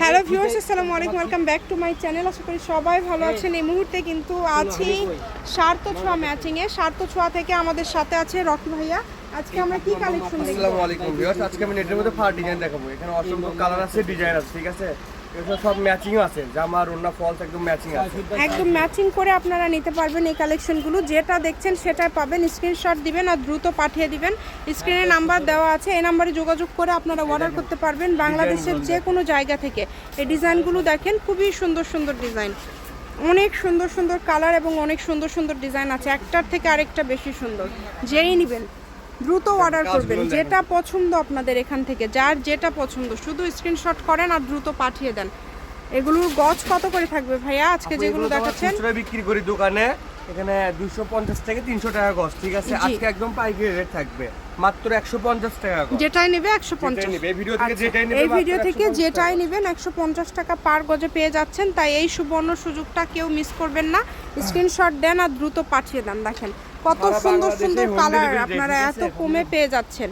Hello viewers আসসালামু আলাইকুম welcome back to my channel আশা করি সবাই ভালো আছেন। এই মুহূর্তে কিন্তু আছি সার্থ ছোঁয়া ম্যাচিংয়ে সার্থ ছোঁয়া থেকে আমাদের সাথে আছে রকি ভাইয়া। আজকে আমরা কি কালেকশন দেখব? আসসালামু আলাইকুম ভিউয়ার্স আজকে আমি নেটের মধ্যে ফার ডিজাইন দেখাবো। এখানে অসংখ্য কালার আছে ডিজাইন আছে ঠিক আছে? এগুলো সব ম্যাচিং আছে। জামা ওন্না ফলস একদম ম্যাচিং আছে। একদম ম্যাচিং করে আপনারা নিতে পারবেন এই কালেকশনগুলো। যেটা দেখছেন সেটাই পাবেন। স্ক্রিনশট দিবেন আর দ্রুত পাঠিয়ে দিবেন। স্ক্রিনে নাম্বার দেওয়া আছে। এই নাম্বারে যোগাযোগ করে আপনারা অর্ডার করতে পারবেন বাংলাদেশের যে কোনো জায়গা থেকে। এই ডিজাইনগুলো দেখেন খুবই সুন্দর সুন্দর ডিজাইন। অনেক সুন্দর সুন্দর কালার এবং অনেক সুন্দর সুন্দর ডিজাইন আছে। একটার থেকে আরেকটা বেশি সুন্দর। যেই নেবেন। দ্রুত অর্ডার করবেন যেটা পছন্দ আপনাদের এখান থেকে যার যেটা পছন্দ শুধু স্ক্রিনশট করেন আর দ্রুত পাঠিয়ে দেন। এগুলোর গজ কত করে থাকবে ভাইয়া? আজকে যেগুলো দেখাচ্ছেন? বিক্রি করি দোকানে এখানে দুশো পঞ্চাশ থেকে তিনশো টাকা গজ ঠিক আছে? আজকে একদম পাইকারি রেট থাকবে মাত্র একশো পঞ্চাশ টাকা গজ। যেটাই নেবে একশো পঞ্চাশ। এই ভিডিও থেকে যেটাই নিবে এই ভিডিও থেকে যেটাই নেবেন একশো পঞ্চাশ টাকা পার গজে পেয়ে যাচ্ছেন তাই এই সুবর্ণ সুযোগটা কেউ মিস করবেন না। স্ক্রিনশট দেন আর দ্রুত পাঠিয়ে দেন দেখেন। কত সুন্দর সুন্দর কালার আপনারা এত কমে পেয়ে যাচ্ছেন।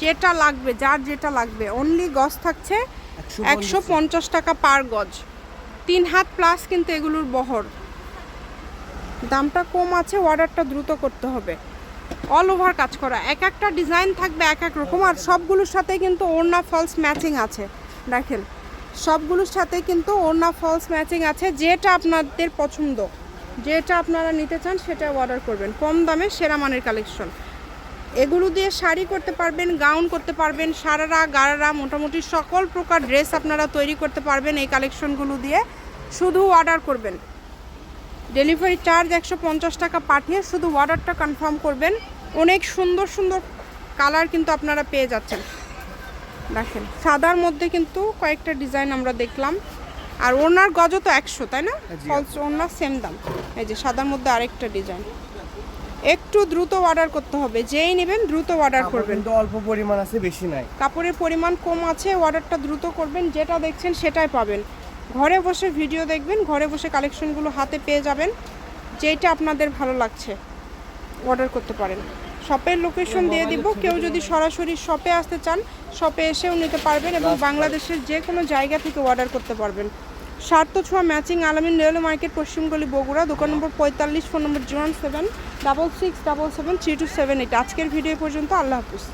যেটা লাগবে যার যেটা লাগবে। অনলি গজ থাকছে একশো পঞ্চাশ টাকা পার গজ। তিন হাত প্লাস কিন্তু এগুলোর বহর। দামটা কম আছে অর্ডারটা দ্রুত করতে হবে। অল ওভার কাজ করা। এক একটা ডিজাইন থাকবে এক এক রকম আর সবগুলোর সাথে কিন্তু ওড়না ফলস ম্যাচিং আছে। দেখেন সবগুলোর সাথে কিন্তু ওড়না ফলস ম্যাচিং আছে যেটা আপনাদের পছন্দ। যেটা আপনারা নিতে চান সেটা অর্ডার করবেন। কম দামে সেরা মানের কালেকশন এগুলো দিয়ে শাড়ি করতে পারবেন গাউন করতে পারবেন, সারারা, গারারা, মোটামুটি সকল প্রকার ড্রেস আপনারা তৈরি করতে পারবেন এই কালেকশনগুলো দিয়ে। শুধু অর্ডার করবেন। ডেলিভারি চার্জ একশো পঞ্চাশ টাকা পাঠিয়ে শুধু অর্ডারটা কনফার্ম করবেন। অনেক সুন্দর সুন্দর কালার কিন্তু আপনারা পেয়ে যাচ্ছেন। দেখেন, সাদার মধ্যে কিন্তু কয়েকটা ডিজাইন আমরা দেখলাম। আর ওনার গজ তো একশো তাই না। ফলস ওনার সেম দাম। এই যে সাদার মধ্যে আরেকটা ডিজাইন একটু দ্রুত অর্ডার করতে হবে যেই নেবেন দ্রুত অর্ডার করবেন। কিন্তু অল্প পরিমাণ আছে বেশি নাই। কাপড়ের পরিমাণ কম আছে অর্ডারটা দ্রুত করবেন যেটা দেখছেন সেটাই পাবেন। ঘরে বসে ভিডিও দেখবেন ঘরে বসে কালেকশনগুলো হাতে পেয়ে যাবেন যেটা আপনাদের ভালো লাগছে অর্ডার করতে পারেন। শপের লোকেশন দিয়ে দিব। কেউ যদি সরাসরি শপে আসতে চান শপে এসেও নিতে পারবেন এবং বাংলাদেশের যে কোনো জায়গা থেকে অর্ডার করতে পারবেন। স্বার্থ ছোঁয়া ম্যাচিং আলামিন রেলওয়ে মার্কেট পশ্চিমগলি বগুড়া, দোকান নম্বর পঁয়তাল্লিশ phone number zero seven double six double seven three two seven eight আজকের ভিডিও পর্যন্ত আল্লাহ হাফিজ।